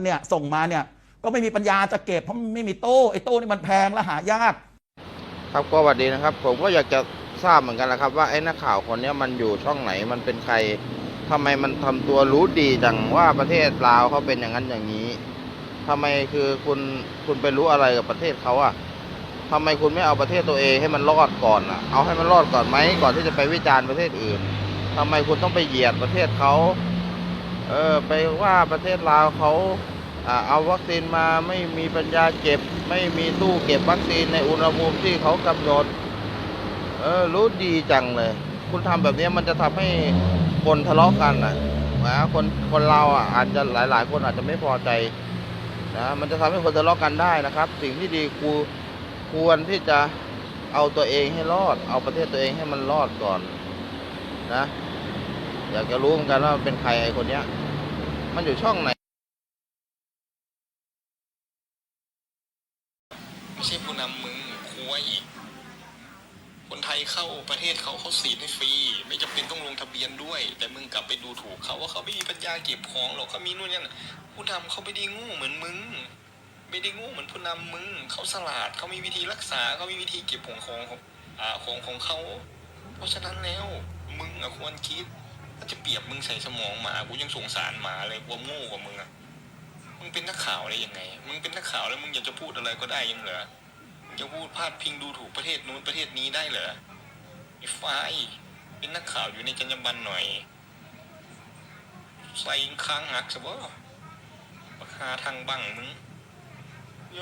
เนี่ยส่งมาเนี่ยก็ไม่มีปัญญาจะเก็บเพราะไม่มีโต้ไอ้โต้นี่มันแพงและหายาก ครับก็สวัสดีนะครับ ผมก็อยากจะทราบเหมือนกันนะครับ ว่าไอ้นักข่าวคนเนี้ยมันอยู่ช่องไหนมันเป็นใครทำไมมันทำตัวรู้ดีจังว่าประเทศลาวเขาเป็นอย่างนั้นอย่างนี้ทำไมคือคุณคุณไปรู้อะไรกับประเทศเขาอะทำไมคุณไม่เอาประเทศตัวเองให้มันรอดก่อนอะเอาให้มันรอดก่อนไหมก่อนที่จะไปวิจารณ์ประเทศอื่นทำไมคุณต้องไปเหยียดประเทศเขา เออไปว่าประเทศลาวเขาเอาวัคซีนมาไม่มีปัญญาเก็บ ไม่มีตู้เก็บวัคซีนในอุณหภูมิที่เขากำหนดเออรู้ดีจังเลย คุณทำแบบนี้มันจะทำให้คนทะเลาะกันอะนะคนคนเราอะอาจจะหลาย ๆ คนอาจจะไม่พอใจนะมันจะทำให้คนทะเลาะกันได้นะครับ สิ่งที่ดีครูควรที่จะเอาตัวเองให้รอด เอาประเทศตัวเองให้มันรอดก่อนนะ อยากจะรู้เหมือนกันว่าเป็นใครไอ้คนเนี้ย มันอยู่ช่องไหนไม่ใช่ผู้นำมึงคุยคนไทยเข้าประเทศเขาเขาสีดให้ฟรี ไม่จำเป็นต้องลงทะเบียนด้วย แต่มึงกลับไปดูถูกเขาว่าเขาไม่มีปัญญาเก็บของหรอกเขามีนู่นนี่นั่นผู้นำเขาไม่ได้งูเหมือนมึงไม่ได้งูเหมือนผู้นำมึงเขาสลาดเขามีวิธีรักษาเขามีวิธีเก็บของของของของของเขา เพราะฉะนั้นแล้วมึงอะควรคิด ถ้าจะเปรียบมึงใส่สมองหมากูยังสงสารหมาเลยกว่าโง่กว่ามึงอะมึงเป็นนักข่าวได้ยังไง มึงเป็นนักข่าวแล้วมึงอยากจะพูดอะไรก็ได้ยังเหรอมึงจะพูดพาดพิงดูถูกประเทศนู้นประเทศนี้ได้เหรอไอ้ฝ้ายเป็นนักข่าวอยู่ในจรรยาบรรณหน่อย ใส่ค้างหักซะบ่บักหาทางบังมึงโย